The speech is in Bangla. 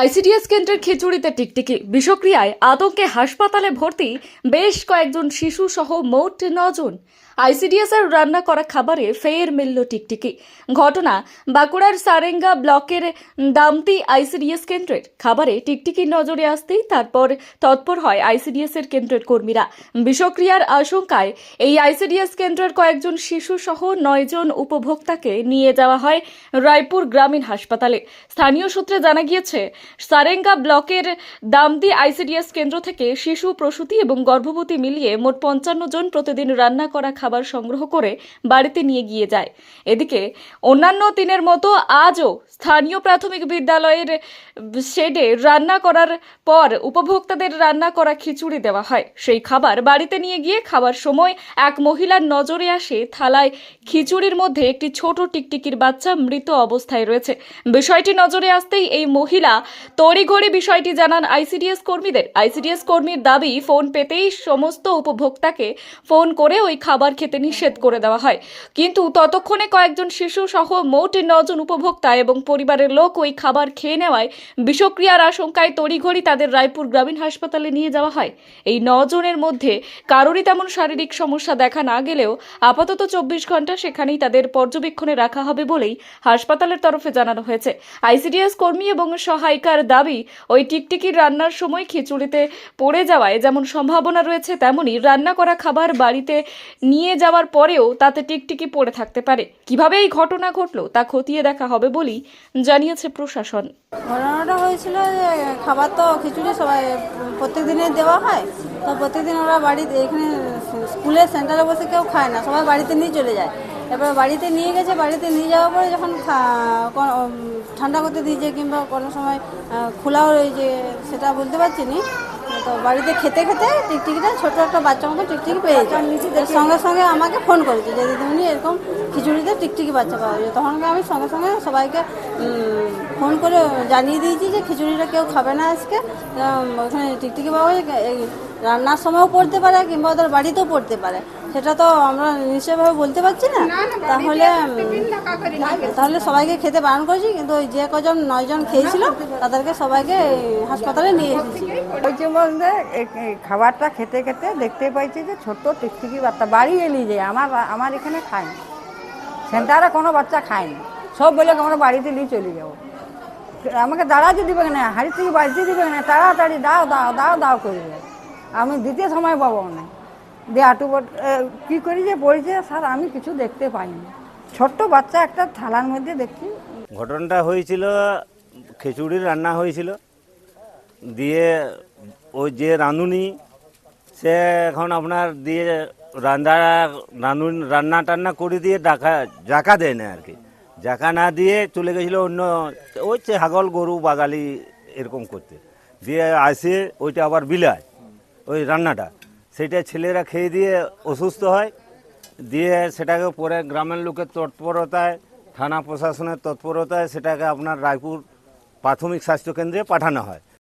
আইসিডিএস কেন্দ্রের খিচুড়িতে টিকটিকি। বিষক্রিয়ায় আতঙ্কে হাসপাতালে ভর্তি বেশ কয়েকজন শিশু সহ মোট নজন। আইসিডিএস এর রান্না করা খাবারে ফের মিলল টিকটিকি। ঘটনা বাঁকুড়ার সারেঙ্গা ব্লকের দামতি আইসিডিএস কেন্দ্রের। খাবারে টিকটিকির নজরে আসতেই তারপর তৎপর হয় আইসিডিএস এর কেন্দ্রের কর্মীরা। বিষক্রিয়ার আশঙ্কায় এই আইসিডিএস কেন্দ্রের কয়েকজন শিশু সহ নয়জন উপভোক্তাকে নিয়ে যাওয়া হয় রায়পুর গ্রামীণ হাসপাতালে। স্থানীয় সূত্রে জানা গিয়েছে সারেঙ্গা ব্লকের দামদি আইসিডিএস কেন্দ্র থেকে শিশু, প্রসূতি এবং গর্ভবতী মিলিয়ে মোট পঞ্চান্ন জন প্রতিদিন রান্না করা খাবার সংগ্রহ করে বাড়িতে নিয়ে গিয়ে যায়। এদিকে অন্যান্য দিনের মতো আজও স্থানীয় প্রাথমিক বিদ্যালয়ের শেডে রান্না করার পর উপভোক্তাদের রান্না করা খিচুড়ি দেওয়া হয়। সেই খাবার বাড়িতে নিয়ে গিয়ে খাবার সময় এক মহিলার নজরে আসে থালায় খিচুড়ির মধ্যে একটি ছোট টিকটিকির বাচ্চা মৃত অবস্থায় রয়েছে। বিষয়টি নজরে আসতেই এই মহিলা তড়িঘড়ি বিষয়টি জানান আইসিডিএস কর্মীদের। আইসিডিএস কর্মীর দাবি, ফোন পেতেই সমস্ত উপভোক্তাকে ফোন করে ওই খাবার খেতে নিষেধ করে দেওয়া হয়। কিন্তু ততক্ষণে কয়েকজন শিশু সহ মোট নজন উপভোক্তা এবং পরিবারের লোক ওই খাবার খেয়ে নেওয়ায় বিষক্রিয়ার আশঙ্কায় তড়িঘড়ি তাদের রায়পুর গ্রামীণ হাসপাতালে নিয়ে যাওয়া হয়। এই নজনের মধ্যে কারোরই তেমন শারীরিক সমস্যা দেখা না গেলেও আপাতত চব্বিশ ঘণ্টা সেখানেই তাদের পর্যবেক্ষণে রাখা হবে বলেই হাসপাতালের তরফে জানানো হয়েছে। আইসিডিএস কর্মী এবং সহায়িকার দাবি, ওই টিকটিকির রান্নার সময় খিচুড়িতে পড়ে যাওয়ায় যেমন সম্ভাবনা রয়েছে তেমনই রান্না করা খাবার বাড়িতে নিয়ে যাওয়ার পরেও তাতে টিকটিকি পড়ে থাকতে পারে। কীভাবে এই ঘটনা ঘটলো তা খতিয়ে দেখা হবে বলেই জানিয়েছে প্রশাসন। ঘটনাটা হয়েছিল খাবার তো খিচুড়ি সবাই, প্রত্যেক দিনে দেওয়া হয়। তো প্রত্যেকদিন ওরা বাড়িতে, এখানে স্কুলের সেন্টারে বসে কেউ খায় না, সবাই বাড়িতে নিয়ে চলে যায়। এবার বাড়িতে নিয়ে গেছে, বাড়িতে নিয়ে যাওয়ার পরে যখন ঠান্ডা করতে দিয়েছে কিংবা কোনো সময় খোলাও রয়েছে, সেটা বলতে পারছি নি। তো বাড়িতে খেতে খেতে টিকটিকিটা ছোট একটা বাচ্চা মতো টিকটিকি পেয়েছে এর সঙ্গে সঙ্গে আমাকে ফোন করেছে যে দিদিমণি এরকম খিচুড়িতে টিকটিকি বাচ্চা পাওয়া যায়। তখন আমি সঙ্গে সঙ্গে সবাইকে ফোন করে জানিয়ে দিয়েছি যে খিচুড়িটা কেউ খাবে না আজকে। ওখানে টিকটিকি পাওয়া যায় রান্নার সময়ও পড়তে পারে কিংবা ওদের বাড়িতেও পড়তে পারে। সেটা তো আমরা নিশ্চয়ভাবে বলতে পারছি না। তাহলে তাহলে সবাইকে খেতে বারণ করেছি কিন্তু ওই যে কজন নয়জন খেয়েছিল তাদেরকে সবাইকে হাসপাতালে নিয়ে এসেছি। এই খাবারটা খেতে খেতে দেখতে পাইছি যে ছোট্ট টিকটিকি বাচ্চা, বাড়ি এলি যে, আমার আমার এখানে খায় না সেন্টারে কোনো বাচ্চা খায় না সব বলে আমরা বাড়িতে নিয়ে চলে যাব। আমাকে দাঁড়াতে দিবে না হাড়ি থেকে বাড়িতে দিবে না, তাড়াতাড়ি দাও দাও দাও দাও করবে আমি দিতে সময় পাবো না। দিয়ে আটু কী করি যে পড়েছে স্যার, আমি কিছু দেখতে পাইনি। ছোট্ট বাচ্চা একটা থালার মধ্যে দেখছি ঘটনাটা হয়েছিল খিচুড়ি রান্না হয়েছিল। দিয়ে ওই যে রাঁধুনি সে এখন আপনার দিয়ে রান্না রাঁধুন রান্না টান্না করে দিয়ে ডাকা, জাকা দেয় না আর কি। জাকা না দিয়ে চলে গেছিল অন্য, ওই ছাগল, গরু বাগালি এরকম করতে। দিয়ে আসে, ওইটা আবার বিলায়, ওই রান্নাটা। সেটা ছেলেরা খেয়ে দিয়ে অসুস্থ হয়। দিয়ে সেটাকে পরে গ্রামের লোকের তৎপরতায়, থানা প্রশাসনের তৎপরতায় সেটাকে আপনার রায়পুর প্রাথমিক স্বাস্থ্যকেন্দ্রে পাঠানো হয়।